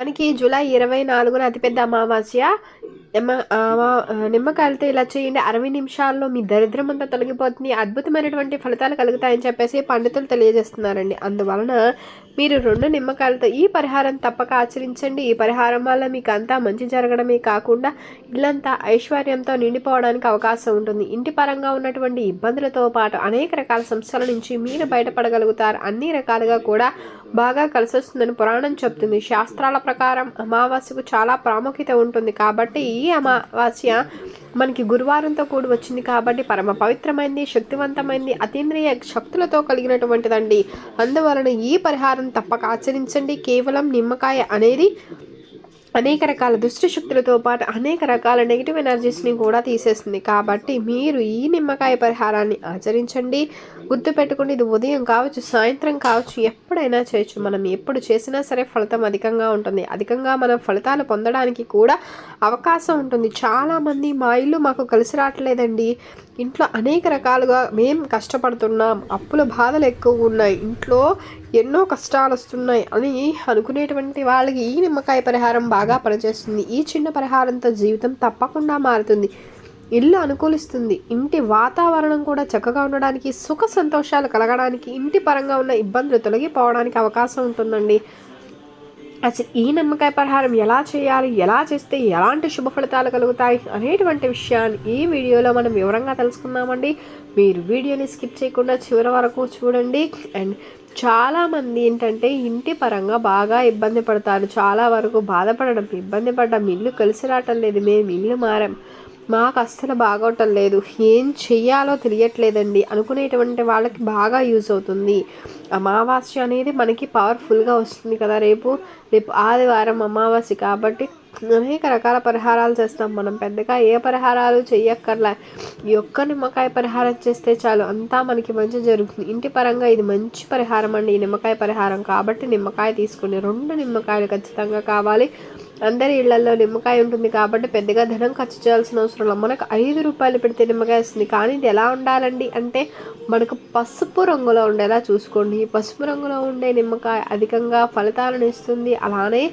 మనకి జూలై ఇరవై నాలుగున అతిపెద్ద అమావాస్య. నిమ్మ నిమ్మకాయలతో ఇలా చేయండి. అరవై నిమిషాల్లో మీ దరిద్రం అంతా తొలగిపోతుంది. అద్భుతమైనటువంటి ఫలితాలు కలుగుతాయని చెప్పేసి పండితులు తెలియజేస్తున్నారండి. అందువలన మీరు రెండు నిమ్మకాయలతో ఈ పరిహారం తప్పక ఆచరించండి. ఈ పరిహారం వల్ల మీకు అంతా మంచి జరగడమే కాకుండా ఇల్లంతా ఐశ్వర్యంతో నిండిపోవడానికి అవకాశం ఉంటుంది. ఇంటి పరంగా ఉన్నటువంటి ఇబ్బందులతో పాటు అనేక రకాల సమస్యల నుంచి మీరు బయటపడగలుగుతారు. అన్ని రకాలుగా కూడా బాగా కలిసి వస్తుందని పురాణం చెప్తుంది. శాస్త్రాల ప్రకారం అమావాస్యకు చాలా ప్రాముఖ్యత ఉంటుంది కాబట్టి ఈ అమావాస్య మనకి గురువారంతో కూడి వచ్చింది కాబట్టి పరమ పవిత్రమైంది శక్తివంతమైంది అతీంద్రియ శక్తులతో కలిగినటువంటిదండి. అందువలన ఈ పరిహారం తప్పక ఆచరించండి. కేవలం నిమ్మకాయ అనేది అనేక రకాల దుష్ట శక్తులతో పాటు అనేక రకాల నెగిటివ్ ఎనర్జీస్ని కూడా తీసేస్తుంది. కాబట్టి మీరు ఈ నిమ్మకాయ పరిహారాన్ని ఆచరించండి. గుర్తుపెట్టుకుని ఇది ఉదయం కావచ్చు సాయంత్రం కావచ్చు ఎప్పుడైనా చేయొచ్చు. మనం ఎప్పుడు చేసినా సరే ఫలితం అధికంగా ఉంటుంది. అధికంగా మనం ఫలితాలు పొందడానికి కూడా అవకాశం ఉంటుంది. చాలామంది మా ఇల్లు మాకు కలిసి రావట్లేదండి. ఇంట్లో అనేక రకాలుగా మేము కష్టపడుతున్నాం. అప్పుల బాధలు ఎక్కువ ఉన్నాయి. ఇంట్లో ఎన్నో కష్టాలు వస్తున్నాయి అని అనుకునేటువంటి వాళ్ళకి ఈ నిమ్మకాయ పరిహారం బాగా పనిచేస్తుంది. ఈ చిన్న పరిహారంతో జీవితం తప్పకుండా మారుతుంది. ఇల్లు అనుకూలిస్తుంది. ఇంటి వాతావరణం కూడా చక్కగా ఉండడానికి సుఖ సంతోషాలు కలగడానికి ఇంటి పరంగా ఉన్న ఇబ్బందులు తొలగిపోవడానికి అవకాశం ఉంటుందండి. అసలు ఈ నమ్మకాయ పరిహారం ఎలా చేయాలి ఎలా చేస్తే ఎలాంటి శుభ ఫలితాలు కలుగుతాయి అనేటువంటి విషయాన్ని ఈ వీడియోలో మనం వివరంగా తెలుసుకుందామండి. మీరు వీడియోని స్కిప్ చేయకుండా చివరి వరకు చూడండి. అండ్ చాలామంది ఏంటంటే ఇంటి పరంగా బాగా ఇబ్బంది పడతారు. చాలా వరకు బాధపడడం ఇబ్బంది పడడం ఇల్లు కలిసి రావటం లేదు. మేము ఇల్లు మారాం. మాకు అస్సలు బాగోటం లేదు. ఏం చెయ్యాలో తెలియట్లేదండి. అనుకునేటువంటి వాళ్ళకి బాగా యూజ్ అవుతుంది. అమావాస్య అనేది మనకి పవర్ఫుల్గా వస్తుంది కదా. రేపు రేపు ఆదివారం అమావాస్య కాబట్టి అనేక రకాల పరిహారాలు చేస్తాం. మనం పెద్దగా ఏ పరిహారాలు చెయ్యక్కర్లా. ఈ ఒక్క నిమ్మకాయ పరిహారం చేస్తే చాలు. అంతా మనకి మంచి జరుగుతుంది. ఇంటి పరంగా ఇది మంచి పరిహారం అండి. ఈ నిమ్మకాయ పరిహారం కాబట్టి నిమ్మకాయ తీసుకుని రెండు నిమ్మకాయలు ఖచ్చితంగా కావాలి. అందరి ఇళ్ళలో నిమ్మకాయ ఉంటుంది కాబట్టి పెద్దగా ధనం ఖర్చు చేయాల్సిన అవసరం లేదు. మనకు ఐదు రూపాయలు పెడితే నిమ్మకాయ వస్తుంది. కానీ ఇది ఎలా ఉండాలండి అంటే మనకు పసుపు రంగులో ఉండేలా చూసుకోండి. పసుపు రంగులో ఉండే నిమ్మకాయ అధికంగా ఫలితాలను ఇస్తుంది. అలానే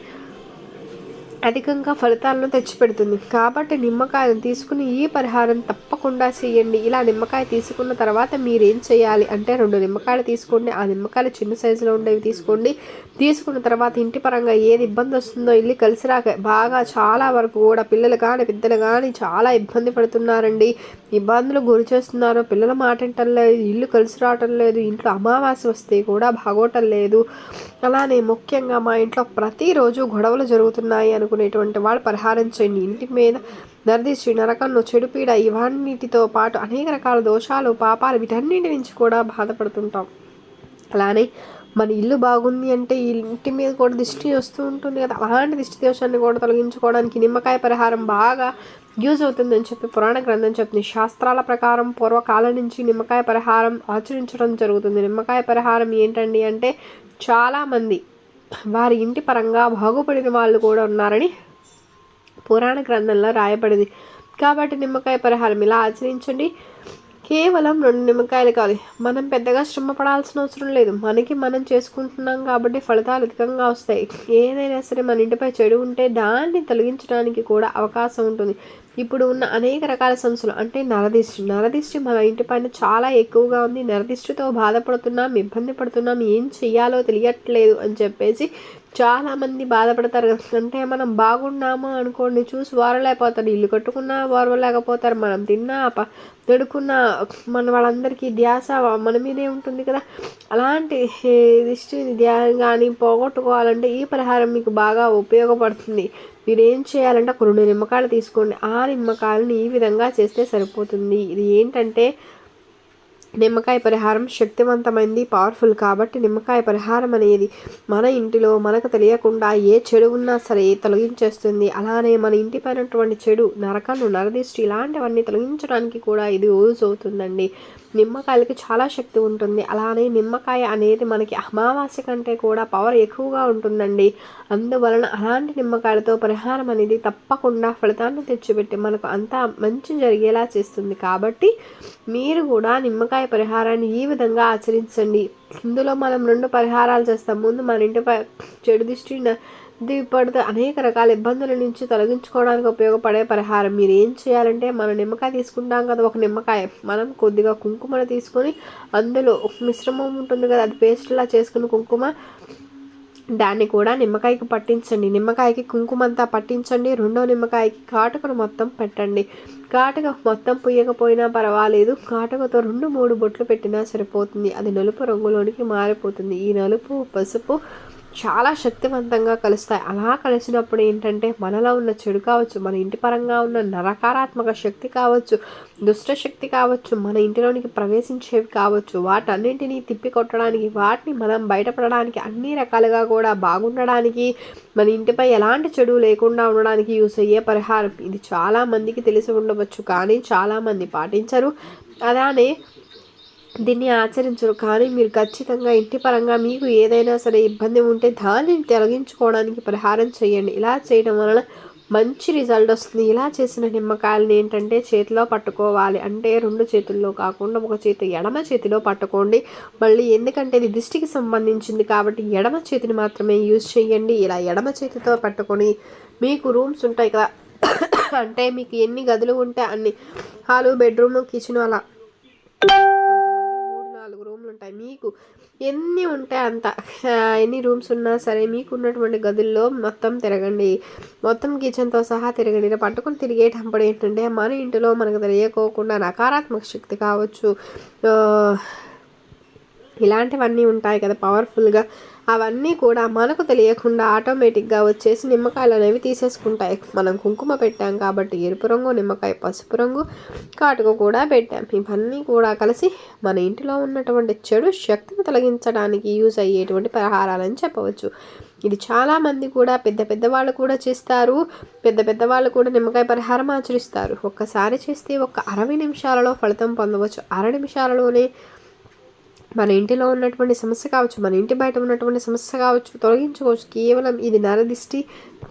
అధికంగా ఫలితాలను తెచ్చిపెడుతుంది. కాబట్టి నిమ్మకాయను తీసుకుని ఈ పరిహారం తప్పకుండా చేయండి. ఇలా నిమ్మకాయ తీసుకున్న తర్వాత మీరేం చేయాలి అంటే రెండు నిమ్మకాయలు తీసుకోండి. ఆ నిమ్మకాయలు చిన్న సైజులో ఉండేవి తీసుకోండి. తీసుకున్న తర్వాత ఇంటి పరంగా ఏది ఇబ్బంది వస్తుందో ఇల్లు కలిసి రాక బాగా చాలా వరకు కూడా పిల్లలు కానీ పెద్దలు కానీ చాలా ఇబ్బంది పడుతున్నారండి. ఇబ్బందులు గురి చేస్తున్నారు. పిల్లల మాట లేదు. ఇల్లు కలిసి రావటం లేదు. ఇంట్లో అమావాస్య వస్తే కూడా బాగోటం లేదు. అలానే ముఖ్యంగా మా ఇంట్లో ప్రతిరోజు గొడవలు జరుగుతున్నాయి అనుకునేటువంటి వాళ్ళు పరిహారం చేయండి. ఇంటి మీద నరదిష్టి నరకంలో చెడుపీడ ఇవన్నిటితో పాటు అనేక రకాల దోషాలు పాపాలు వీటన్నింటి నుంచి కూడా బాధపడుతుంటాం. అలానే మన ఇల్లు బాగుంది అంటే ఇంటి మీద కూడా దిష్టి వస్తూ ఉంటుంది కదా. అలాంటి దిష్టి దోషాన్ని కూడా తొలగించుకోవడానికి నిమ్మకాయ పరిహారం బాగా యూజ్ అవుతుందని చెప్పి పురాణ గ్రంథం చెప్తుంది. శాస్త్రాల ప్రకారం పూర్వకాలం నుంచి నిమ్మకాయ పరిహారం ఆచరించడం జరుగుతుంది. నిమ్మకాయ పరిహారం ఏంటండి అంటే చాలామంది వారి ఇంటి పరంగా బాగుపడిన వాళ్ళు కూడా ఉన్నారని పురాణ గ్రంథంలో రాయబడింది. కాబట్టి నిమ్మకాయ పరిహారం ఇలా ఆచరించండి. కేవలం రెండు నిమ్మకాయలు కాదు మనం పెద్దగా శ్రమ పడాల్సిన అవసరం లేదు. మనకి మనం చేసుకుంటున్నాం కాబట్టి ఫలితాలు అధికంగా వస్తాయి. ఏదైనా సరే మన ఇంటిపై చెడు ఉంటే దాన్ని తొలగించడానికి కూడా అవకాశం ఉంటుంది. ఇప్పుడు ఉన్న అనేక రకాల సమస్యలు అంటే నరదిష్టి. నరదిష్టి మన ఇంటి పైన చాలా ఎక్కువగా ఉంది. నరదిష్టితో బాధపడుతున్నాం ఇబ్బంది పడుతున్నాం ఏం చెయ్యాలో తెలియట్లేదు అని చెప్పేసి చాలామంది బాధపడతారు. అంటే మనం బాగున్నాము అనుకోండి చూసి వారలేకపోతారు. ఇల్లు కట్టుకున్నా వారలేకపోతారు మనం తిన్నా దొడుకున్నా మన వాళ్ళందరికీ ధ్యాస మన మీదే ఉంటుంది కదా. అలాంటి దిష్టి ధ్యానం కానీ పోగొట్టుకోవాలంటే ఈ పరిహారం మీకు బాగా ఉపయోగపడుతుంది. మీరు ఏం చేయాలంటే ఒక రెండు నిమ్మకాయలు తీసుకోండి. ఆ నిమ్మకాయలను ఈ విధంగా చేస్తే సరిపోతుంది. ఇది ఏంటంటే నిమ్మకాయ పరిహారం శక్తివంతమైంది పవర్ఫుల్ కాబట్టి నిమ్మకాయ పరిహారం అనేది మన ఇంటిలో మనకు తెలియకుండా ఏ చెడు ఉన్నా సరే తొలగించేస్తుంది. అలానే మన ఇంటి పైనటువంటి చెడు నరకను నరదిష్టి ఇలాంటివన్నీ తొలగించడానికి కూడా ఇది యూజ్ అవుతుందండి. నిమ్మకాయలకి చాలా శక్తి ఉంటుంది. అలానే నిమ్మకాయ అనేది మనకి అమావాస్య కంటే కూడా పవర్ ఎక్కువగా ఉంటుందండి. అందువలన అలాంటి నిమ్మకాయలతో పరిహారం అనేది తప్పకుండా ఫలితాన్ని తెచ్చిపెట్టి మనకు అంతా మంచి జరిగేలా చేస్తుంది. కాబట్టి మీరు కూడా నిమ్మకాయ పరిహారాన్ని ఈ విధంగా ఆచరించండి. ఇందులో మనం రెండు పరిహారాలు చేస్తాం. ముందు మన ఇంటి చెడు దిష్టి ఇది పడితే అనేక రకాల ఇబ్బందుల నుంచి తొలగించుకోవడానికి ఉపయోగపడే పరిహారం. మీరు ఏం చేయాలంటే మనం నిమ్మకాయ తీసుకుంటాం కదా ఒక నిమ్మకాయ. మనం కొద్దిగా కుంకుమను తీసుకొని అందులో ఒక మిశ్రమం ఉంటుంది కదా అది పేస్ట్లా చేసుకుని కుంకుమ దాన్ని కూడా నిమ్మకాయకి పట్టించండి. నిమ్మకాయకి కుంకుమ అంతా పట్టించండి. రెండో నిమ్మకాయకి కాటుకను మొత్తం పెట్టండి. కాటుక మొత్తం పుయ్యకపోయినా పర్వాలేదు. కాటుకతో రెండు మూడు బొట్లు పెట్టినా సరిపోతుంది. అది నలుపు రంగులోనికి మారిపోతుంది. ఈ నలుపు పసుపు చాలా శక్తివంతంగా కలుస్తాయి. అలా కలిసినప్పుడు ఏంటంటే మనలో ఉన్న చెడు కావచ్చు మన ఇంటి పరంగా ఉన్న నరకారాత్మక శక్తి కావచ్చు దుష్ట శక్తి కావచ్చు మన ఇంటిలోనికి ప్రవేశించేవి కావచ్చు వాటన్నింటినీ తిప్పి కొట్టడానికి వాటిని మనం బయటపడడానికి అన్ని రకాలుగా కూడా బాగుండడానికి మన ఇంటిపై ఎలాంటి చెడు లేకుండా ఉండడానికి యూస్ అయ్యే పరిహారం. ఇది చాలామందికి తెలిసి ఉండవచ్చు కానీ చాలామంది పాటించరు. అలానే దీన్ని ఆచరించరు. కానీ మీరు ఖచ్చితంగా ఇంటి పరంగా మీకు ఏదైనా సరే ఇబ్బంది ఉంటే దానిని తొలగించుకోవడానికి పరిహారం చేయండి. ఇలా చేయడం వలన మంచి రిజల్ట్ వస్తుంది. ఇలా చేసిన నిమ్మకాయలని ఏంటంటే చేతిలో పట్టుకోవాలి. అంటే రెండు చేతుల్లో కాకుండా ఒక చేతి ఎడమ చేతిలో పట్టుకోండి. మళ్ళీ ఎందుకంటే ఇది దిష్టికి సంబంధించింది కాబట్టి ఎడమ చేతిని మాత్రమే యూజ్ చేయండి. ఇలా ఎడమ చేతితో పట్టుకొని మీకు రూమ్స్ ఉంటాయి కదా. అంటే మీకు ఎన్ని గదులు ఉంటే అన్ని హాలు బెడ్రూమ్ కిచెన్ అలా నాలుగు రూమ్లు ఉంటాయి. మీకు ఎన్ని ఉంటాయి అంత? ఎన్ని రూమ్స్ ఉన్నా సరే మీకు ఉన్నటువంటి గదుల్లో మొత్తం తిరగండి. మొత్తం కిచెన్తో సహా తిరగండి. ఇలా పట్టుకుని తిరిగేటప్పుడు ఏంటంటే మన ఇంటిలో మనకు తెలియకోకుండా నకారాత్మక శక్తి కావచ్చు. ఇలాంటివన్నీ ఉంటాయి కదా పవర్ఫుల్గా అవన్నీ కూడా మనకు తెలియకుండా ఆటోమేటిక్గా వచ్చేసి నిమ్మకాయలు అనేవి తీసేసుకుంటాయి. మనం కుంకుమ పెట్టాం కాబట్టి ఎరుపు రంగు నిమ్మకాయ పసుపు రంగు కాటుక కూడా పెట్టాం. ఇవన్నీ కూడా కలిసి మన ఇంటిలో ఉన్నటువంటి చెడు శక్తిని తొలగించడానికి యూజ్ అయ్యేటువంటి పరిహారాలని చెప్పవచ్చు. ఇది చాలామంది కూడా పెద్ద పెద్ద వాళ్ళు కూడా చేస్తారు. పెద్ద పెద్ద వాళ్ళు కూడా నిమ్మకాయ పరిహారం ఆచరిస్తారు. ఒక్కసారి చేస్తే ఒక అరవై నిమిషాలలో ఫలితం పొందవచ్చు. అర నిమిషాలలోనే మన ఇంటిలో ఉన్నటువంటి సమస్య కావచ్చు మన ఇంటి బయట ఉన్నటువంటి సమస్య కావచ్చు తొలగించుకోవచ్చు. కేవలం ఇది నరదిష్టి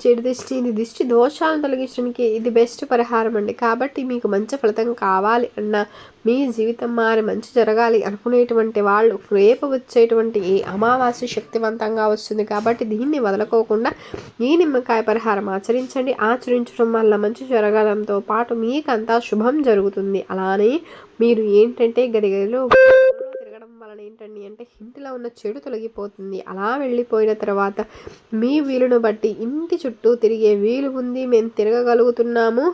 చెడు దిష్టి ఇది దిష్టి దోషాలను తొలగించడానికి ఇది బెస్ట్ పరిహారం అండి. కాబట్టి మీకు మంచి ఫలితం కావాలి అన్న మీ జీవితం మారి మంచి జరగాలి అనుకునేటువంటి వాళ్ళు రేపు వచ్చేటువంటి ఈ అమావాస్య శక్తివంతంగా వస్తుంది. కాబట్టి దీన్ని వదలకోకుండా ఈ నిమ్మకాయ పరిహారం ఆచరించండి. ఆచరించడం వల్ల మంచి జరగడంతో పాటు మీకంతా శుభం జరుగుతుంది. అలానే మీరు ఏంటంటే గది గదిలో వలన ఏంటండి అంటే ఇంటిలో ఉన్న చెడు తొలగిపోతుంది. అలా వెళ్ళిపోయిన తర్వాత మీ వీలును బట్టి ఇంటి చుట్టూ తిరిగే వీలు ఉంది. మేము తిరగగలుగుతున్నాము.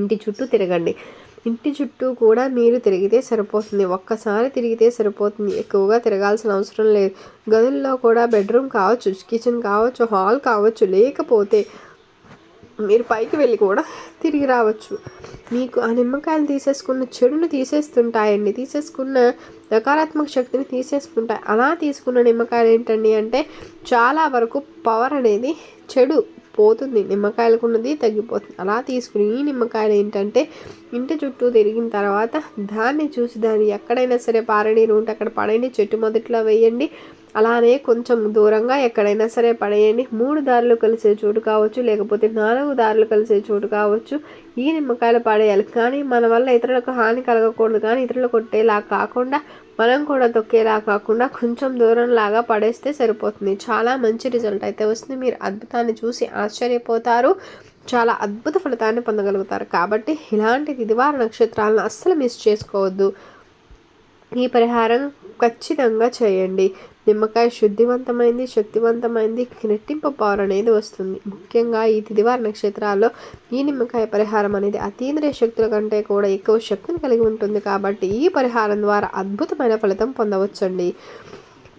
ఇంటి చుట్టూ తిరగండి. ఇంటి చుట్టూ కూడా మీరు తిరిగితే సరిపోతుంది. ఒక్కసారి తిరిగితే సరిపోతుంది. ఎక్కువగా తిరగాల్సిన అవసరం లేదు. గదుల్లో కూడా బెడ్రూమ్ కావచ్చు కిచెన్ కావచ్చు హాల్ కావచ్చు లేకపోతే మీరు పైకి వెళ్ళి కూడా తిరిగి రావచ్చు. మీకు ఆ నిమ్మకాయలు తీసేసుకున్న చెడును తీసేస్తుంటాయండి. తీసేసుకున్న నకారాత్మక శక్తిని తీసేసుకుంటాయి. అలా తీసుకున్న నిమ్మకాయలు ఏంటండి అంటే చాలా వరకు పవర్ అనేది చెడు పోతుంది. నిమ్మకాయలకు ఉన్నది తగ్గిపోతుంది. అలా తీసుకుని ఈ నిమ్మకాయలు ఏంటంటే ఇంటి చుట్టూ తిరిగిన తర్వాత దాన్ని చూసి దాన్ని ఎక్కడైనా సరే పారనీరు ఉంటే అక్కడ పడండి చెట్టు మొదట్లో వేయండి. అలానే కొంచెం దూరంగా ఎక్కడైనా సరే పడేయండి. మూడు దారులు కలిసే చోటు కావచ్చు లేకపోతే నాలుగు దారులు కలిసే చోటు కావచ్చు. ఈ నిమ్మకాయలు పడేయాలి. కానీ మన వల్ల ఇతరులకు హాని కలగకూడదు. కానీ ఇతరులు కొట్టేలా కాకుండా మనం కూడా తొక్కేలా కాకుండా కొంచెం దూరం లాగా పడేస్తే సరిపోతుంది. చాలా మంచి రిజల్ట్ అయితే వస్తుంది. మీరు అద్భుతాన్ని చూసి ఆశ్చర్యపోతారు. చాలా అద్భుత ఫలితాన్ని పొందగలుగుతారు. కాబట్టి ఇలాంటి తిదివార నక్షత్రాలను అస్సలు మిస్ చేసుకోవద్దు. ఈ పరిహారం ఖచ్చితంగా చేయండి. నిమ్మకాయ శుద్ధివంతమైంది శక్తివంతమైంది రెట్టింపు పవర్ అనేది వస్తుంది. ముఖ్యంగా ఈ తిదివార నక్షత్రాల్లో ఈ నిమ్మకాయ పరిహారం అనేది అతీంద్రియ శక్తుల కంటే కూడా ఎక్కువ శక్తిని కలిగి ఉంటుంది కాబట్టి ఈ పరిహారం ద్వారా అద్భుతమైన ఫలితం పొందవచ్చండి.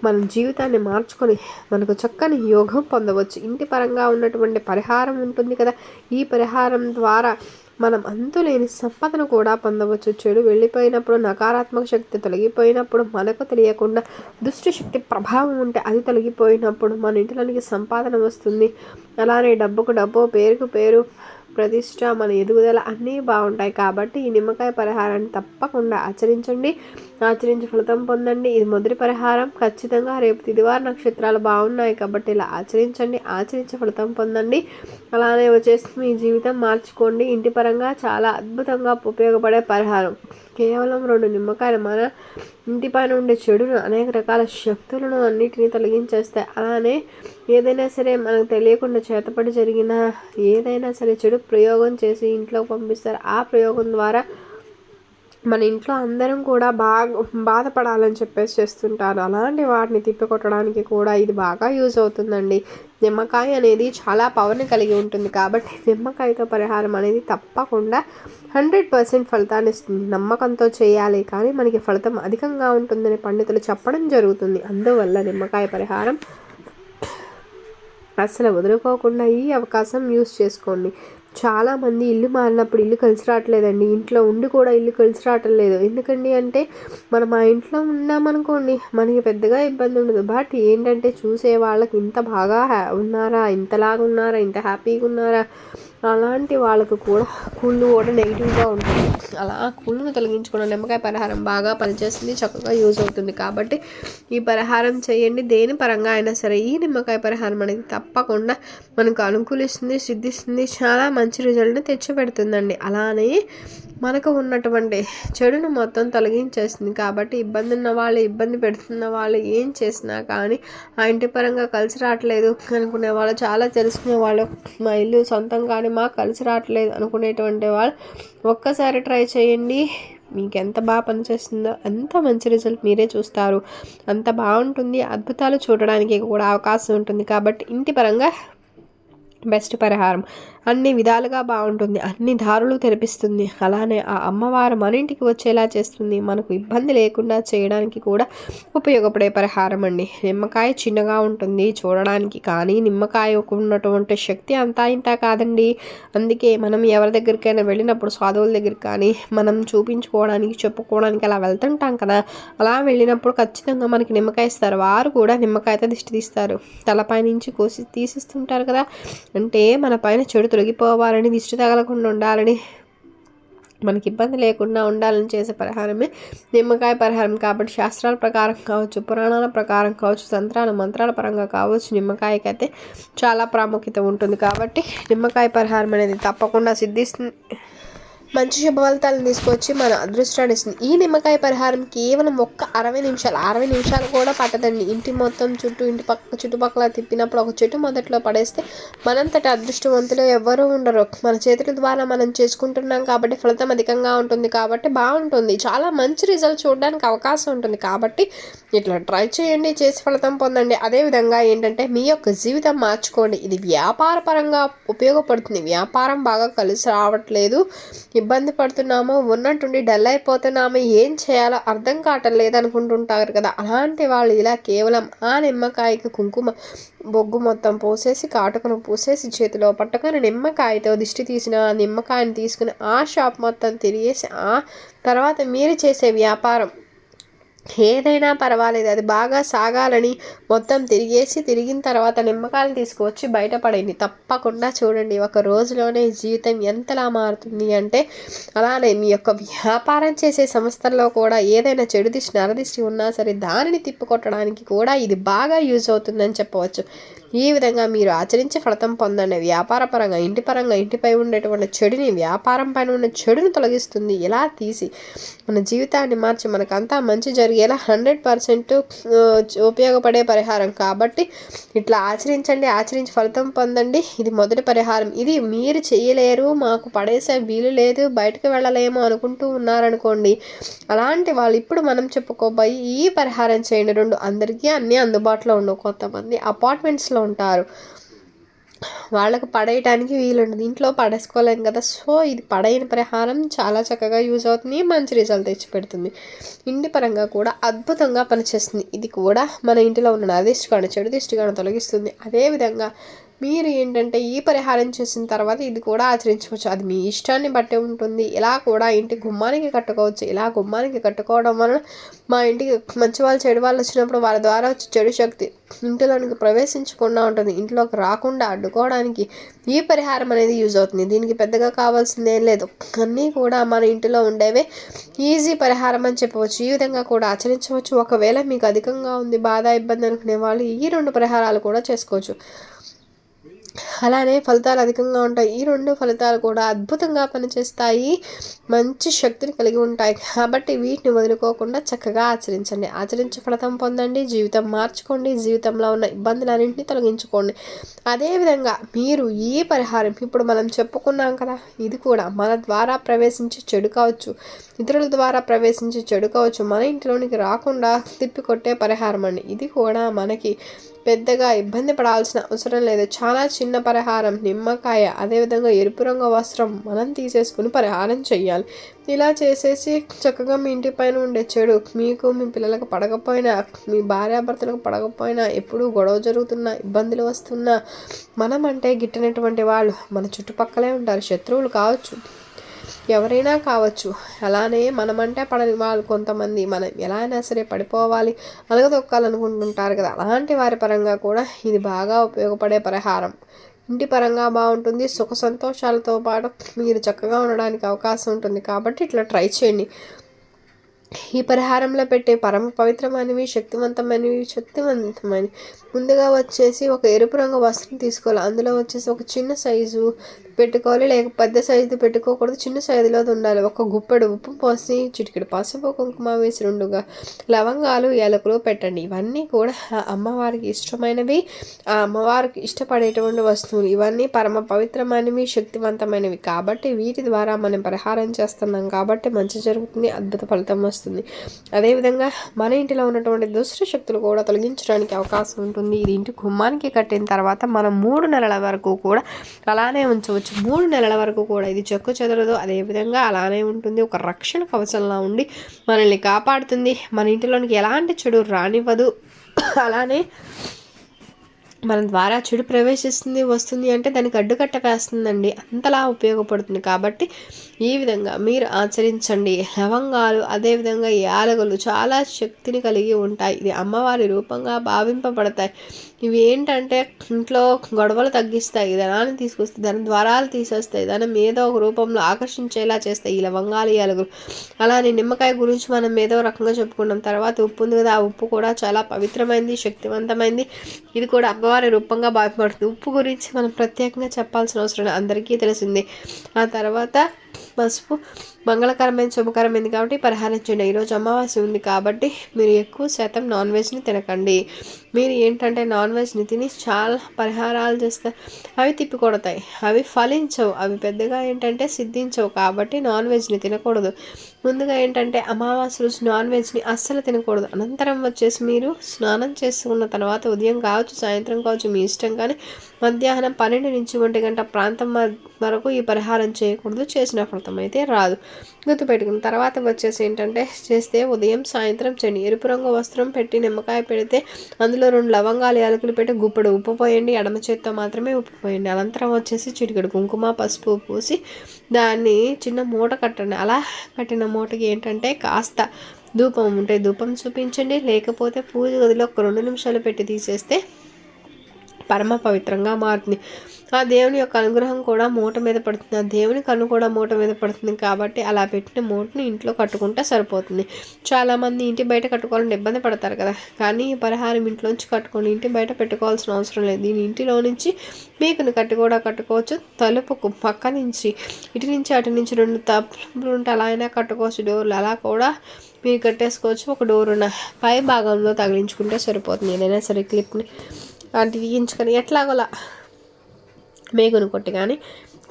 మన జీవితాన్ని మార్చుకొని మనకు చక్కని యోగం పొందవచ్చు. ఇంటి పరంగా ఉన్నటువంటి పరిహారం ఉంటుంది కదా. ఈ పరిహారం ద్వారా మనం అంతులేని సంపదను కూడా పొందవచ్చు. చెడు వెళ్ళిపోయినప్పుడు నకారాత్మక శక్తి తొలగిపోయినప్పుడు మనకు తెలియకుండా దుష్టి శక్తి ప్రభావం ఉంటే అది తొలగిపోయినప్పుడు మన ఇంటిలోనికి సంపాదన వస్తుంది. అలానే డబ్బుకు డబ్బు పేరుకు పేరు ప్రతిష్ట మన ఎదుగుదల అన్నీ బాగుంటాయి కాబట్టి ఈ నిమ్మకాయ పరిహారాన్ని తప్పకుండా ఆచరించండి. ఆచరించి ఫలితం పొందండి. ఇది మొదటి పరిహారం. ఖచ్చితంగా రేపు తిదివార నక్షత్రాలు బాగున్నాయి కాబట్టి ఇలా ఆచరించండి. ఆచరించి ఫలితం పొందండి. అలానే వచ్చేసి మీ జీవితం మార్చుకోండి. ఇంటి పరంగా చాలా అద్భుతంగా ఉపయోగపడే పరిహారం. కేవలం రెండు నిమ్మకాయలు మన ఇంటి పైన ఉండే చెడును అనేక రకాల శక్తులను అన్నిటినీ తొలగించేస్తాయి. అలానే ఏదైనా సరే మనకు తెలియకుండా చేతపడి జరిగిన ఏదైనా సరే చెడు ప్రయోగం చేసి ఇంట్లోకి పంపిస్తారు. ఆ ప్రయోగం ద్వారా మన ఇంట్లో అందరం కూడా బాగా బాధపడాలని చెప్పేసి చేస్తుంటారు. అలాంటి వాటిని తిప్పికొట్టడానికి కూడా ఇది బాగా యూజ్ అవుతుందండి. నిమ్మకాయ అనేది చాలా పవర్ని కలిగి ఉంటుంది కాబట్టి నిమ్మకాయతో పరిహారం అనేది తప్పకుండా హండ్రెడ్ పర్సెంట్ ఫలితాన్ని ఇస్తుంది. నమ్మకంతో చేయాలి కానీ మనకి ఫలితం అధికంగా ఉంటుందని పండితులు చెప్పడం జరుగుతుంది. అందువల్ల నిమ్మకాయ పరిహారం అసలు వదులుకోకుండా ఈ అవకాశం యూస్ చేసుకోండి. చాలామంది ఇల్లు మారినప్పుడు ఇల్లు కలిసి రావట్లేదండి. ఇంట్లో ఉండి కూడా ఇల్లు కలిసి రావటం లేదు ఎందుకండి అంటే మనం ఆ ఇంట్లో ఉన్నామనుకోండి మనకి పెద్దగా ఇబ్బంది ఉండదు. బట్ ఏంటంటే చూసే వాళ్ళకి ఇంత బాగా ఉన్నారా? ఇంతలాగా ఉన్నారా? ఇంత హ్యాపీగా ఉన్నారా? అలాంటి వాళ్ళకు కూడా కుళ్ళు కూడా నెగిటివ్గా ఉంటుంది. అలా కుళ్ళును తొలగించుకున్న నిమ్మకాయ పరిహారం బాగా పనిచేస్తుంది చక్కగా యూజ్ అవుతుంది. కాబట్టి ఈ పరిహారం చేయండి. దేని పరంగా అయినా సరే ఈ నిమ్మకాయ పరిహారం అనేది తప్పకుండా మనకు అనుకూలిస్తుంది సిద్ధిస్తుంది. చాలా మంచి రిజల్ట్ని తెచ్చిపెడుతుందండి. అలానే మనకు ఉన్నటువంటి చెడును మొత్తం తొలగించేస్తుంది కాబట్టి ఇబ్బంది ఉన్న వాళ్ళు ఇబ్బంది పెడుతున్న వాళ్ళు ఏం చేసినా కానీ ఆ ఇంటి పరంగా కలిసి రావట్లేదు అనుకునే వాళ్ళు చాలా తెలుసుకునే వాళ్ళు మా ఇల్లు సొంతం కానీ మాకు కలిసి రావట్లేదు అనుకునేటువంటి వాళ్ళు ఒక్కసారి ట్రై చేయండి. మీకు ఎంత బాగా పనిచేస్తుందో అంత మంచి రిజల్ట్ మీరే చూస్తారు. అంత బాగుంటుంది. అద్భుతాలు చూడడానికి కూడా అవకాశం ఉంటుంది కాబట్టి ఇంటి పరంగా బెస్ట్ పరిహారం. అన్ని విధాలుగా బాగుంటుంది. అన్ని దారులు తెరిపిస్తుంది. అలానే ఆ అమ్మవారు మన ఇంటికి వచ్చేలా చేస్తుంది. మనకు ఇబ్బంది లేకుండా చేయడానికి కూడా ఉపయోగపడే పరిహారం అండి. నిమ్మకాయ చిన్నగా ఉంటుంది చూడడానికి కానీ నిమ్మకాయ ఉన్నటువంటి శక్తి అంతా ఇంత కాదండి. అందుకే మనం ఎవరి దగ్గరికైనా వెళ్ళినప్పుడు సాధువుల దగ్గర కానీ మనం చూపించుకోవడానికి చెప్పుకోవడానికి అలా వెళ్తుంటాం కదా. అలా వెళ్ళినప్పుడు ఖచ్చితంగా మనకి నిమ్మకాయ ఇస్తారు. వారు కూడా నిమ్మకాయతో దిష్టి తీస్తారు. తలపై నుంచి కోసి తీసిస్తుంటారు కదా. అంటే మన పైన చెడు తొలగిపోవాలని దిష్టి తగలకుండా ఉండాలని మనకి ఇబ్బంది లేకుండా ఉండాలని చేసే పరిహారమే నిమ్మకాయ పరిహారం. కాబట్టి శాస్త్రాల ప్రకారం కావచ్చు పురాణాల ప్రకారం కావచ్చు తంత్రాల మంత్రాల పరంగా కావచ్చు నిమ్మకాయకైతే చాలా ప్రాముఖ్యత ఉంటుంది. కాబట్టి నిమ్మకాయ పరిహారం అనేది తప్పకుండా సిద్ధిస్తుంది మంచి శుభఫలితాలను తీసుకొచ్చి మన అదృష్టాన్ని ఇస్తుంది ఈ నిమ్మకాయ పరిహారం కేవలం ఒక్క అరవై నిమిషాలు అరవై నిమిషాలు కూడా పట్టదండి. ఇంటి మొత్తం చుట్టూ ఇంటి పక్క చుట్టుపక్కల తిప్పినప్పుడు ఒక చెట్టు మొదట్లో పడేస్తే మనంతటి అదృష్టవంతులు ఎవ్వరూ ఉండరు. మన చేతుల ద్వారా మనం చేసుకుంటున్నాం కాబట్టి ఫలితం అధికంగా ఉంటుంది కాబట్టి బాగుంటుంది. చాలా మంచి రిజల్ట్ చూడడానికి అవకాశం ఉంటుంది కాబట్టి ఇట్లా ట్రై చేయండి చేసి ఫలితం పొందండి. అదేవిధంగా ఏంటంటే మీ యొక్క జీవితం మార్చుకోండి. ఇది వ్యాపార పరంగా ఉపయోగపడుతుంది. వ్యాపారం బాగా కలిసి రావట్లేదు. ఇబ్బంది పడుతున్నామో ఉన్నట్టుండి డల్ అయిపోతున్నామో ఏం చేయాలో అర్థం కావటం లేదనుకుంటుంటారు కదా. అలాంటి వాళ్ళు ఇలా కేవలం ఆ నిమ్మకాయకి కుంకుమ బొగ్గు మొత్తం పోసేసి కాటుకను పూసేసి చేతిలో పట్టుకొని నిమ్మకాయతో దిష్టి తీసిన ఆ నిమ్మకాయని తీసుకుని ఆ షాప్ మొత్తం తిరిగేసి ఆ తర్వాత మీరు చేసే వ్యాపారం ఏదైనా పర్వాలేదు. అది బాగా సాగాలని మొత్తం తిరిగేసి తిరిగిన తర్వాత నిమ్మకాయలు తీసుకువచ్చి బయటపడింది తప్పకుండా చూడండి. ఒక రోజులోనే జీవితం ఎంతలా మారుతుంది అంటే అలానే మీ యొక్క వ్యాపారం చేసే సంస్థల్లో కూడా ఏదైనా చెడు దిష్టి నరదిష్టి ఉన్నా సరే దానిని తిప్పుకొట్టడానికి కూడా ఇది బాగా యూజ్ అవుతుందని చెప్పవచ్చు. ఈ విధంగా మీరు ఆచరించి ఫలితం పొందండి. వ్యాపార పరంగా ఇంటి పరంగా ఇంటిపై ఉండేటువంటి చెడుని వ్యాపారం పైన ఉన్న చెడుని తొలగిస్తుంది. ఇలా తీసి మన జీవితాన్ని మార్చి మనకంతా మంచి జరిగేలా హండ్రెడ్ పర్సెంట్ ఉపయోగపడే పరిహారం. కాబట్టి ఇట్లా ఆచరించండి ఆచరించి ఫలితం పొందండి. ఇది మొదటి పరిహారం. ఇది మీరు చేయలేరు మాకు పడేసే వీలు లేదు బయటకు వెళ్ళలేము అనుకుంటూ ఉన్నారనుకోండి అలాంటి వాళ్ళు ఇప్పుడు మనం చెప్పుకోబోయి ఈ పరిహారం చేయండి. రెండు అందరికీ అన్నీ అందుబాటులో ఉండవు కొంతమంది అపార్ట్మెంట్స్లో ఉంటారు. వాళ్ళకు పడేయటానికి వీలుండదు. ఇంట్లో పడేసుకోలేం కదా. సో ఇది పడైన పరిహారం చాలా చక్కగా యూజ్ అవుతుంది. మంచి రిజల్ట్ తెచ్చి పెడుతుంది ఇంటి పరంగా కూడా అద్భుతంగా పనిచేస్తుంది. ఇది కూడా మన ఇంటిలో ఉన్న అదిష్టి కానీ చెడు దిష్టికాను తొలగిస్తుంది. అదేవిధంగా మీరు ఏంటంటే ఈ పరిహారం చేసిన తర్వాత ఇది కూడా ఆచరించవచ్చు. అది మీ ఇష్టాన్ని బట్టి ఉంటుంది. ఇలా కూడా ఇంటి గుమ్మానికి కట్టుకోవచ్చు. ఇలా గుమ్మానికి కట్టుకోవడం వలన మా ఇంటికి మంచి వాళ్ళు చెడు వాళ్ళు వచ్చినప్పుడు వాళ్ళ ద్వారా వచ్చి చెడు శక్తి ఇంటిలోనికి ప్రవేశించకుండా ఉంటుంది. ఇంట్లోకి రాకుండా అడ్డుకోవడానికి ఈ పరిహారం అనేది యూజ్ అవుతుంది. దీనికి పెద్దగా కావాల్సింది ఏం లేదు. అన్నీ కూడా మన ఇంటిలో ఉండేవే ఈజీ పరిహారం అని చెప్పవచ్చు. ఈ విధంగా కూడా ఆచరించవచ్చు. ఒకవేళ మీకు అధికంగా ఉంది బాధ ఇబ్బంది అనుకునే వాళ్ళు ఈ రెండు పరిహారాలు కూడా చేసుకోవచ్చు. అలానే ఫలితాలు అధికంగా ఉంటాయి. ఈ రెండు ఫలితాలు కూడా అద్భుతంగా పనిచేస్తాయి. మంచి శక్తిని కలిగి ఉంటాయి. కాబట్టి వీటిని వదులుకోకుండా చక్కగా ఆచరించండి. ఆచరించి ఫలితం పొందండి. జీవితం మార్చుకోండి. జీవితంలో ఉన్న ఇబ్బందులన్నింటినీ తొలగించుకోండి. అదేవిధంగా మీరు ఈ పరిహారం ఇప్పుడు మనం చెప్పుకున్నాం కదా ఇది కూడా మన ద్వారా ప్రవేశించి చెడు కావచ్చు ఇతరుల ద్వారా ప్రవేశించి చెడు కావచ్చు మన ఇంట్లోనికి రాకుండా తిప్పికొట్టే పరిహారం అండి. ఇది కూడా మనకి పెద్దగా ఇబ్బంది పడాల్సిన అవసరం లేదు. చాలా చిన్న పరిహారం నిమ్మకాయ అదేవిధంగా ఎరుపు రంగు వస్త్రం మనం తీసేసుకుని పరిహారం చేయాలి ఇలా చేసేసి చక్కగా మీ ఇంటి పైన ఉండే చెడు మీకు మీ పిల్లలకు పడకపోయినా మీ భార్యాభర్తలకు పడకపోయినా ఎప్పుడు గొడవ జరుగుతున్నా ఇబ్బందులు వస్తున్నా మనం అంటే గిట్టినటువంటి వాళ్ళు. మన చుట్టుపక్కలే ఉంటారు. శత్రువులు కావచ్చు. ఎవరైనా కావచ్చు. అలానే మనమంటే పడని వాళ్ళు కొంతమంది. మనం ఎలా అయినా సరే పడిపోవాలి. అలగదొక్కాలనుకుంటుంటారు కదా. అలాంటి వారి పరంగా కూడా ఇది బాగా ఉపయోగపడే పరిహారం. ఇంటి పరంగా బాగుంటుంది. సుఖ సంతోషాలతో పాటు మీరు చక్కగా ఉండడానికి అవకాశం ఉంటుంది. కాబట్టి ఇట్లా ట్రై చేయండి. ఈ పరిహారంలో పెట్టే పరమ పవిత్రమైనవి శక్తివంతమైనవి శక్తివంతమైనవి. ముందుగా వచ్చేసి ఒక ఎరుపు రంగు వస్త్రం తీసుకోవాలి. అందులో వచ్చేసి ఒక చిన్న సైజు పెట్టుకోవాలి లేక పెద్ద సైజు పెట్టుకోకూడదు చిన్న సైజులో ఉండాలి. ఒక గుప్పెడు ఉప్పు పోసి చిటికెడు పసుపు కుంకుమ వేసి రెండుగా లవంగాలు ఏలకులు పెట్టండి. ఇవన్నీ కూడా అమ్మవారికి ఇష్టమైనవి. ఆ అమ్మవారికి ఇష్టపడేటువంటి వస్తువులు. ఇవన్నీ పరమ పవిత్రమైనవి శక్తివంతమైనవి. కాబట్టి వీటి ద్వారా మనం పరిహారం చేస్తున్నాం కాబట్టి మంచి జరుగుతుంది అద్భుత ఫలితం వస్తుంది. అదేవిధంగా మన ఇంటిలో ఉన్నటువంటి దుష్ట శక్తులు కూడా తొలగించడానికి అవకాశం ఉంటుంది. ఇది ఇంటి గుమ్మానికి కట్టిన తర్వాత మనం మూడు నెలల వరకు కూడా అలానే ఉంచవచ్చు. మూడు నెలల వరకు కూడా ఇది చెక్కు చెదరదు. అదేవిధంగా అలానే ఉంటుంది. ఒక రక్షణ కవచంలా ఉండి మనల్ని కాపాడుతుంది. మన ఇంటిలోనికి ఎలాంటి చెడు రానివ్వదు. అలానే మన ద్వారా చెడు ప్రవేశిస్తుంది వస్తుంది అంటే దానికి అడ్డుకట్ట వేస్తుందండి. అంతలా ఉపయోగపడుతుంది కాబట్టి ఈ విధంగా మీరు ఆచరించండి. లవంగాలు అదేవిధంగా యాలగలు చాలా శక్తిని కలిగి ఉంటాయి. ఇది అమ్మవారి రూపంగా భావింపబడతాయి. ఇవి ఏంటంటే ఇంట్లో గొడవలు తగ్గిస్తాయి ధనాన్ని తీసుకొస్తాయి ధన ద్వారాలు తీసేస్తాయి ధనం ఏదో ఒక రూపంలో ఆకర్షించేలా చేస్తాయి ఈ లవంగాలు యాలగులు అలానే నిమ్మకాయ గురించి మనం ఏదో రకంగా చెప్పుకున్నాం. తర్వాత ఉప్పు ఉంది కదా ఆ ఉప్పు కూడా చాలా పవిత్రమైంది శక్తివంతమైంది. ఇది కూడా అమ్మవారి రూపంగా భావిపడుతుంది ఉప్పు గురించి మనం ప్రత్యేకంగా చెప్పాల్సిన అవసరం అందరికీ తెలిసింది. ఆ తర్వాత పసుపు మంగళకరమైన శుభకరమైంది కాబట్టి పరిహారం చేయండి. ఈరోజు అమావాస్య ఉంది కాబట్టి మీరు ఎక్కువ శాతం నాన్ వెజ్ని తినకండి. మీరు ఏంటంటే నాన్ వెజ్ని తిని చాలా పరిహారాలు చేస్తారు. అవి తిప్పికొడతాయి. అవి ఫలించవు. అవి పెద్దగా ఏంటంటే సిద్ధించవు కాబట్టి నాన్ వెజ్ని తినకూడదు. ముందుగా ఏంటంటే అమావాస్య రోజు నాన్ వెజ్ని అస్సలు తినకూడదు. అనంతరం వచ్చేసి మీరు స్నానం చేసుకున్న తర్వాత ఉదయం కావచ్చు సాయంత్రం కావచ్చు మీ ఇష్టం కానీ మధ్యాహ్నం పన్నెండు నుంచి ఒంటి గంట ప్రాంతం వరకు ఈ పరిహారం చేయకూడదు చేసిన ఫలితం అయితే రాదు. గుర్తుపెట్టుకున్న తర్వాత వచ్చేసి ఏంటంటే చేస్తే ఉదయం సాయంత్రం చేయండి ఎరుపు రంగు వస్త్రం పెట్టి నిమ్మకాయ పెడితే అందులో రెండు లవంగాలు యాలకులు పెట్టి గుప్పడు ఉప్పు పోయండి ఎడమ చేత్తో మాత్రమే ఉప్పు పోయండి. అనంతరం వచ్చేసి చిటికెడు కుంకుమ పసుపు పూసి దాన్ని చిన్న మూట కట్టండి. అలా కట్టిన మూటకి ఏంటంటే కాస్త ధూపం ఉంటే ధూపం చూపించండి. లేకపోతే పూజ గదిలో ఒక రెండు నిమిషాలు పెట్టి తీసేస్తే పరమ పవిత్రంగా మారుతుంది. ఆ దేవుని యొక్క అనుగ్రహం కూడా మూట మీద పడుతుంది. ఆ దేవుని కన్ను కూడా మూట మీద పడుతుంది కాబట్టి అలా పెట్టిన మూటని ఇంట్లో కట్టుకుంటే సరిపోతుంది. చాలామంది ఇంటి బయట కట్టుకోవాలని ఇబ్బంది పడతారు కదా. కానీ ఈ పరిహారం ఇంట్లోంచి కట్టుకొని ఇంటి బయట పెట్టుకోవాల్సిన అవసరం లేదు. దీని ఇంటిలో నుంచి మీకుని కట్టి కూడా కట్టుకోవచ్చు. తలుపుకు పక్క నుంచి ఇటు నుంచి అటు నుంచి రెండు తలుపులు ఉంటే అలా అయినా కట్టుకోవచ్చు. డోర్లు అలా కూడా మీరు కట్టేసుకోవచ్చు. ఒక డోర్ ఉన్న పై భాగంలో తగిలించుకుంటే సరిపోతుంది. ఏదైనా సరే క్లిప్ని అలాంటివి తీయించుకొని ఎట్లాగోలా మేగును కొట్టి కానీ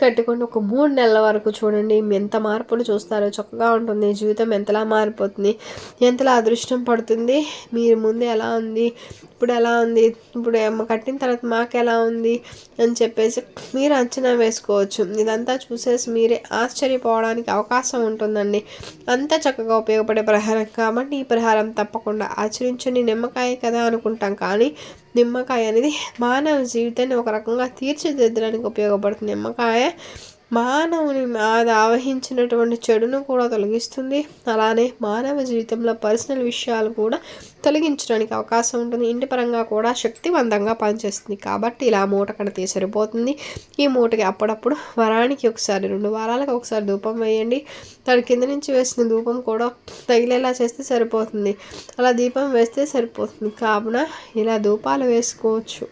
కట్టుకొని ఒక మూడు నెలల వరకు చూడండి ఎంత మార్పులు చూస్తారో చక్కగా ఉంటుంది. జీవితం ఎంతలా మారిపోతుంది. ఎంతలా అదృష్టం పడుతుంది. మీరు ముందు ఎలా ఉంది? ఇప్పుడు ఎలా ఉంది? ఇప్పుడు కట్టిన తర్వాత మాకు ఎలా ఉంది? అని చెప్పేసి మీరు అంచనా వేసుకోవచ్చు. ఇదంతా చూసేసి మీరే ఆశ్చర్యపోవడానికి అవకాశం ఉంటుందండి. అంత చక్కగా ఉపయోగపడే ప్రహారం. కాబట్టి ఈ పరిహారం తప్పకుండా ఆచరించండి. నిమ్మకాయ కదా అనుకుంటాం. కానీ నిమ్మకాయ అనేది మానవ జీవితాన్ని ఒక రకంగా తీర్చిదిద్దడానికి ఉపయోగపడుతుంది. నిమ్మకాయ మానవుని అది ఆవహించినటువంటి చెడును కూడా తొలగిస్తుంది. అలానే మానవ జీవితంలో పర్సనల్ విషయాలు కూడా తొలగించడానికి అవకాశం ఉంటుంది. ఇంటి పరంగా కూడా శక్తివంతంగా పనిచేస్తుంది. కాబట్టి ఇలా మూట కడితే సరిపోతుంది. ఈ మూటకి అప్పుడప్పుడు వరానికి ఒకసారి రెండు వారాలకు ఒకసారి ధూపం వేయండి. దాని కింద నుంచి వేసిన ధూపం కూడా తగిలేలా చేస్తే సరిపోతుంది. అలా దీపం వేస్తే సరిపోతుంది. కావున ఇలా ధూపాలు వేసుకోవచ్చు.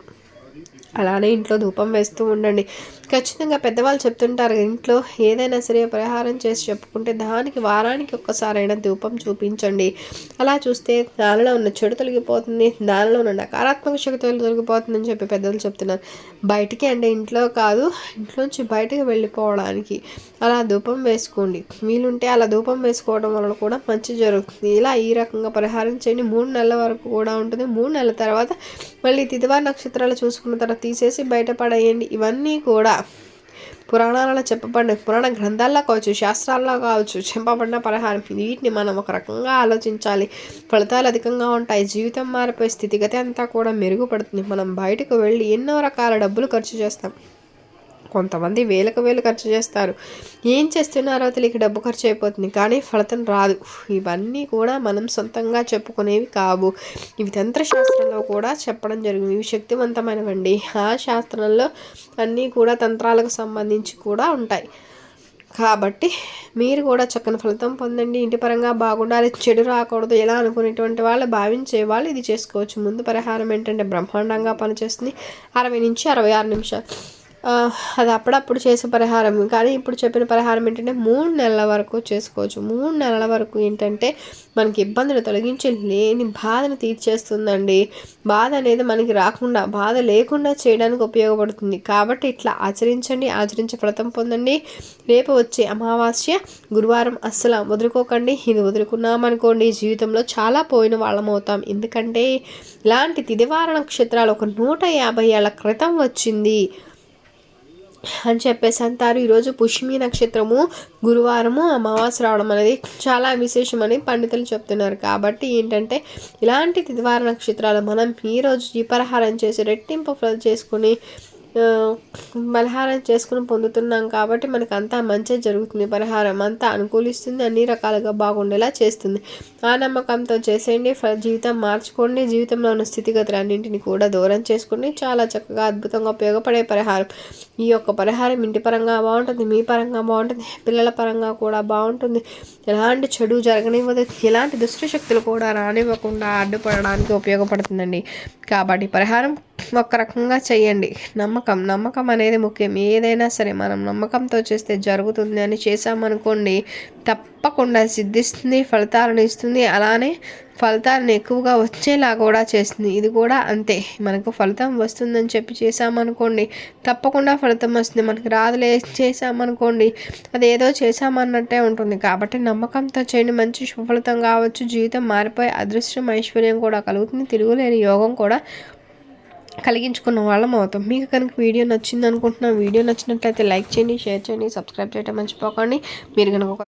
అలానే ఇంట్లో ధూపం వేస్తూ ఉండండి. ఖచ్చితంగా పెద్దవాళ్ళు చెప్తుంటారు ఇంట్లో ఏదైనా సరే పరిహారం చేసి చెప్పుకుంటే దానికి వారానికి ఒక్కసారైనా ధూపం చూపించండి. అలా చూస్తే దానిలో ఉన్న చెడు తొలగిపోతుంది దానిలో ఉన్న నకారాత్మక శక్తి తొలగిపోతుందని చెప్పి పెద్దలు చెప్తున్నారు. బయటికి అంటే ఇంట్లో కాదు ఇంట్లోంచి బయటకు వెళ్ళిపోవడానికి అలా ధూపం వేసుకోండి. వీలుంటే అలా ధూపం వేసుకోవడం వలన కూడా మంచి జరుగుతుంది. ఇలా ఈ రకంగా పరిహారం చేయండి. మూడు నెలల వరకు కూడా ఉంటుంది. మూడు నెలల తర్వాత మళ్ళీ తిదివార నక్షత్రాలు చూసుకున్న తర్వాత తీసేసి బయటపడేయండి. ఇవన్నీ కూడా పురాణాలలో చెప్పబడిన పురాణ గ్రంథాల్లో కావచ్చు శాస్త్రాల్లో కావచ్చు చెప్పబడిన పరిహారం. వీటిని మనం ఒక రకంగా ఆలోచించాలి. ఫలితాలు అధికంగా ఉంటాయి. జీవితం మారిపోయే స్థితిగతి అంతా కూడా మెరుగుపడుతుంది. మనం బయటకు వెళ్ళి ఎన్నో రకాల డబ్బులు ఖర్చు చేస్తాం. కొంతమంది వేలకు వేలు ఖర్చు చేస్తారు. ఏం చేస్తున్నారో తెలియక డబ్బు ఖర్చు అయిపోతుంది. కానీ ఫలితం రాదు. ఇవన్నీ కూడా మనం సొంతంగా చెప్పుకునేవి కావు. ఇవి తంత్రశాస్త్రంలో కూడా చెప్పడం జరిగింది. ఇవి శక్తివంతమైనవండి. ఆ శాస్త్రంలో అన్నీ కూడా తంత్రాలకు సంబంధించి కూడా ఉంటాయి. కాబట్టి మీరు కూడా చక్కని ఫలితం పొందండి. ఇంటి పరంగా బాగుండాలి. చెడు రాకూడదు. ఎలా అనుకునేటువంటి వాళ్ళు భావించే వాళ్ళు ఇది చేసుకోవచ్చు. ముందు పరిహారం ఏంటంటే బ్రహ్మాండంగా పనిచేస్తుంది. అరవై నుంచి అరవై ఆరు నిమిషాలు. అది అప్పుడప్పుడు చేసే పరిహారం. కానీ ఇప్పుడు చెప్పిన పరిహారం ఏంటంటే మూడు నెలల వరకు చేసుకోవచ్చు. మూడు నెలల వరకు ఏంటంటే మనకి ఇబ్బందులు తొలగించి లేని బాధను తీర్చేస్తుందండి. బాధ అనేది మనకి రాకుండా బాధ లేకుండా చేయడానికి ఉపయోగపడుతుంది. కాబట్టి ఇట్లా ఆచరించండి ఆచరించే ఫలితం పొందండి. రేపు వచ్చే అమావాస్య గురువారం అస్సలు వదులుకోకండి. ఇది వదులుకున్నామనుకోండి జీవితంలో చాలా పోయిన వాళ్ళం అవుతాం. ఎందుకంటే ఇలాంటి తిదివార నక్షత్రాలు ఒక నూట యాభై ఏళ్ళ క్రితం వచ్చింది. అని చెప్పేసి అంటారు. ఈరోజు పుష్మి నక్షత్రము గురువారము అమావాస్య రావడం అనేది చాలా విశేషమని పండితులు చెప్తున్నారు. కాబట్టి ఏంటంటే ఇలాంటి తిదివార నక్షత్రాలు మనం ఈరోజు జీపరహారం చేసి రెట్టింపు చేసుకుని బలహారం చేసుకుని పొందుతున్నాం కాబట్టి మనకు అంతా మంచి జరుగుతుంది. పరిహారం అంతా అనుకూలిస్తుంది అన్ని రకాలుగా బాగుండేలా చేస్తుంది. ఆ నమ్మకంతో చేసేయండి జీవితం మార్చుకోండి. జీవితంలో ఉన్న స్థితిగతులు అన్నింటిని కూడా దూరం చేసుకోండి చాలా చక్కగా అద్భుతంగా ఉపయోగపడే పరిహారం. ఈ యొక్క పరిహారం ఇంటి పరంగా బాగుంటుంది మీ పరంగా బాగుంటుంది పిల్లల పరంగా కూడా బాగుంటుంది. ఎలాంటి చెడు జరగనివ్వదు ఎలాంటి దుష్టశక్తులు కూడా రానివ్వకుండా అడ్డుపడడానికి ఉపయోగపడుతుందండి. కాబట్టి పరిహారం ఒక రకంగా చేయండి. నమ్మకం నమ్మకం. అనేది ముఖ్యం. ఏదైనా సరే మనం నమ్మకంతో చేస్తే జరుగుతుంది అని చేసామనుకోండి తప్పకుండా సిద్ధిస్తుంది ఫలితాలను ఇస్తుంది. అలానే ఫలితాలను ఎక్కువగా వచ్చేలా కూడా చేస్తుంది. ఇది కూడా అంతే. మనకు ఫలితం వస్తుందని చెప్పి చేసామనుకోండి తప్పకుండా ఫలితం వస్తుంది. మనకి రాదులే చేసామనుకోండి అది ఏదో చేసామన్నట్టే ఉంటుంది. కాబట్టి నమ్మకంతో చేయండి. మంచి ఫలితం కావచ్చు. జీవితం మారిపోయి అదృష్టం ఐశ్వర్యం కూడా కలుగుతుంది. తిరుగులేని యోగం కూడా కలిగించుకున్న వాళ్ళం అవుతాం. మీకు కనుక వీడియో నచ్చింది అనుకుంటున్నా వీడియో నచ్చినట్లయితే లైక్ చేయండి షేర్ చేయండి సబ్స్క్రైబ్ చేయడం మర్చిపోకండి. మీరు కనుక